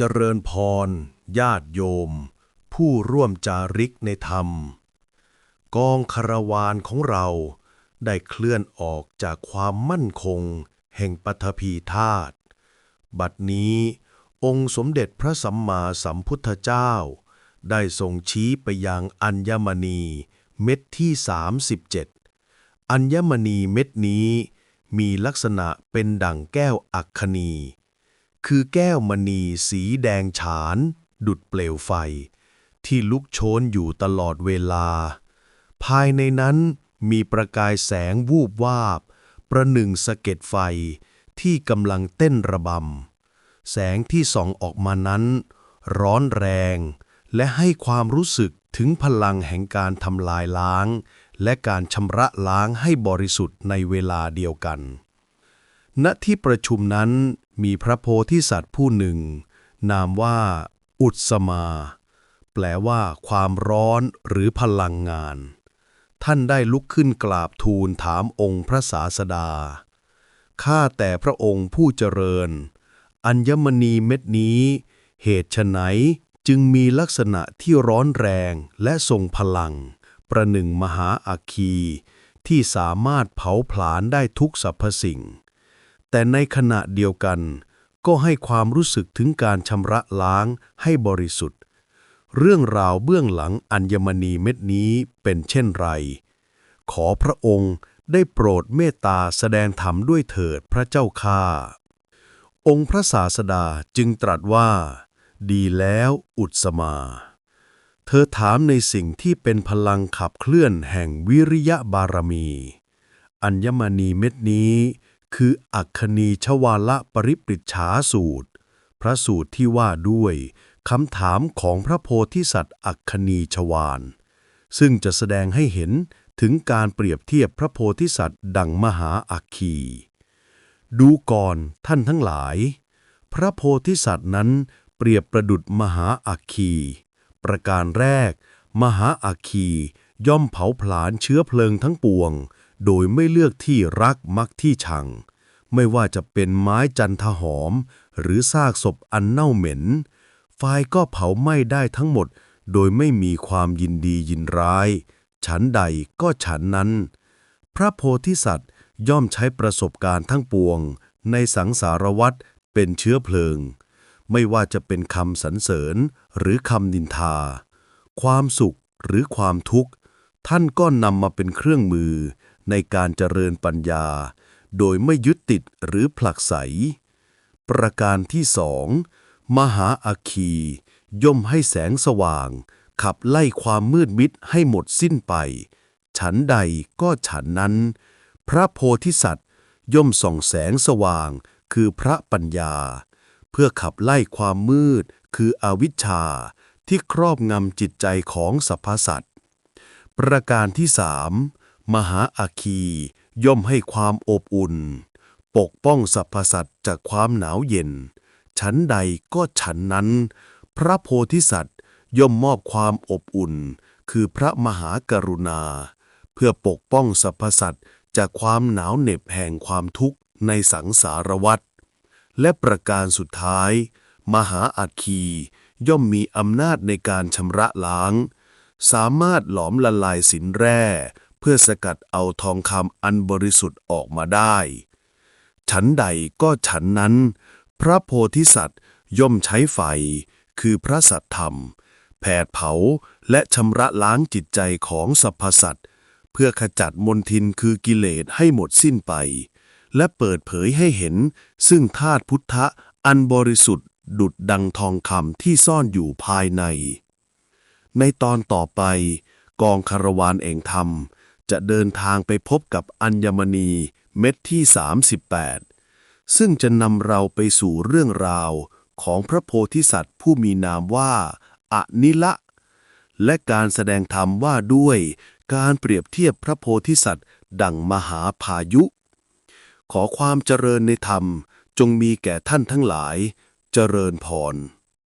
เจริญพร ญาติโยม ผู้ร่วมจาริกในธรรม กองคารวานของเราได้เคลื่อนออกจากความมั่นคง แห่งปฐพีธาตุบัดนี้ องค์สมเด็จพระสัมมาสัมพุทธเจ้า ได้ทรงชี้ไปยังอัญมณีเม็ดที่ 37 อัญมณีเม็ดนี้มีลักษณะเป็นดั่งแก้วอัคคณี คือแก้วมณีสีแดงฉาน ดุดเปลวไฟ ที่ลุกโชนอยู่ตลอดเวลา ภายในนั้นมีประกายแสงวูบวาบ ประหนึ่งสะเก็ดไฟที่กำลังเต้นระบำ แสงที่ส่องออกมานั้น ร้อนแรง และให้ความรู้สึกถึงพลังแห่งการทำลายล้าง และการชำระล้างให้บริสุทธิ์ในเวลาเดียวกัน ณที่ประชุมนั้น มีพระโพธิสัตว์ผู้หนึ่ง นามว่า อุตสมา แปลว่าความร้อนหรือพลังงาน ท่านได้ลุกขึ้นกราบทูลถามองค์พระศาสดา ข้าแต่พระองค์ผู้เจริญ อัญมณีเม็ดนี้ เหตุไฉนจึงมีลักษณะที่ร้อนแรงและทรงพลัง ประหนึ่งมหาอัคคี ที่สามารถเผาผลาญได้ทุกสรรพสิ่ง แต่ในขณะเดียวกัน ก็ให้ความรู้สึกถึงการชำระล้างให้บริสุทธิ์ เรื่องราวเบื้องหลังอัญมณีเม็ดนี้เป็นเช่นไร ขอพระองค์ได้โปรดเมตตาแสดงธรรมด้วยเถิดพระเจ้าข้าองค์พระศาสดาจึงตรัสว่า ดีแล้วอุตสมา เธอถามในสิ่งที่เป็นพลังขับเคลื่อนแห่งวิริยะบารมี อัญมณีเม็ดนี้ คืออัคคณีชวาละปริปริชฉาสูตร พระสูตรที่ว่าด้วยคำถามของพระโพธิสัตว์อัคคณีชวานซึ่งจะแสดงให้เห็นถึงการเปรียบเทียบพระโพธิสัตว์ดังมหาอัคคี ดูก่อนท่านทั้งหลาย พระโพธิสัตว์นั้นเปรียบประดุดมหาอัคคี ประการแรก มหาอัคคีย่อมเผาผลาญเชื้อเพลิงทั้งปวง โดยไม่เลือกที่รักมักที่ชัง ไม่ว่าจะเป็นไม้จันทหอม หรือซากศพอันเน่าเหม็น ไฟก็เผาไหม้ได้ทั้งหมด โดยไม่มีความยินดียินร้าย ฉันใดก็ฉันนั้น พระโพธิสัตว์ย่อมใช้ประสบการณ์ทั้งปวง ในสังสารวัฏเป็นเชื้อเพลิง ไม่ว่าจะเป็นคำสรรเสริญหรือคำนินทา ความสุขหรือความทุกข์ ท่านก็นำมาเป็นเครื่องมือ ในการเจริญปัญญา โดยไม่ยึดติดหรือผลักไส ประการที่สองมหาอัคคี ย่อมให้แสงสว่าง ขับไล่ความมืดมิดให้หมดสิ้นไป ฉันใดก็ฉันนั้น พระโพธิสัตว์ย่อมส่องแสงสว่าง คือพระปัญญา เพื่อขับไล่ความมืด คืออวิชชา ที่ครอบงำจิตใจของสรรพสัตว์ประการที่สาม มหาอาคี ย่อมให้ความอบอุ่น ปกป้องสรรพสัตว์จากความหนาวเย็นฉันใดก็ฉันนั้น พระโพธิสัตว์ย่อมมอบความอบอุ่น คือพระมหากรุณา เพื่อปกป้องสรรพสัตว์จากความหนาวเหน็บแห่งความทุกข์ในสังสารวัฏและประการสุดท้าย มหาอัคคีย่อมมีอำนาจในการชำระล้าง สามารถหลอมละลายสินแร่ เพื่อสกัดเอาทองคำอันบริสุทธิ์ออกมาได้ ฉันใดก็ฉันนั้น พระโพธิสัตว์ย่อมใช้ไฟ คือพระสัตธรรม แผดเผาและชำระล้างจิตใจของสรรพสัตว์เพื่อขจัดมนทินคือกิเลสให้หมดสิ้นไป และเปิดเผยให้เห็น ซึ่งธาตุพุทธะอันบริสุทธิ์ดุดดังทองคำที่ซ่อนอยู่ภายใน ในตอนต่อไป กองคารวานเองธรรม จะเดินทางไปพบกับอัญมณีเม็ดที่ 38 ซึ่งจะนำเราไปสู่เรื่องราวของพระโพธิสัตว์ผู้มีนามว่าอะนิละ และการแสดงธรรมว่าด้วยการเปรียบเทียบพระโพธิสัตว์ ดังมหาพายุ ขอความเจริญในธรรมจงมีแก่ท่านทั้งหลาย เจริญพร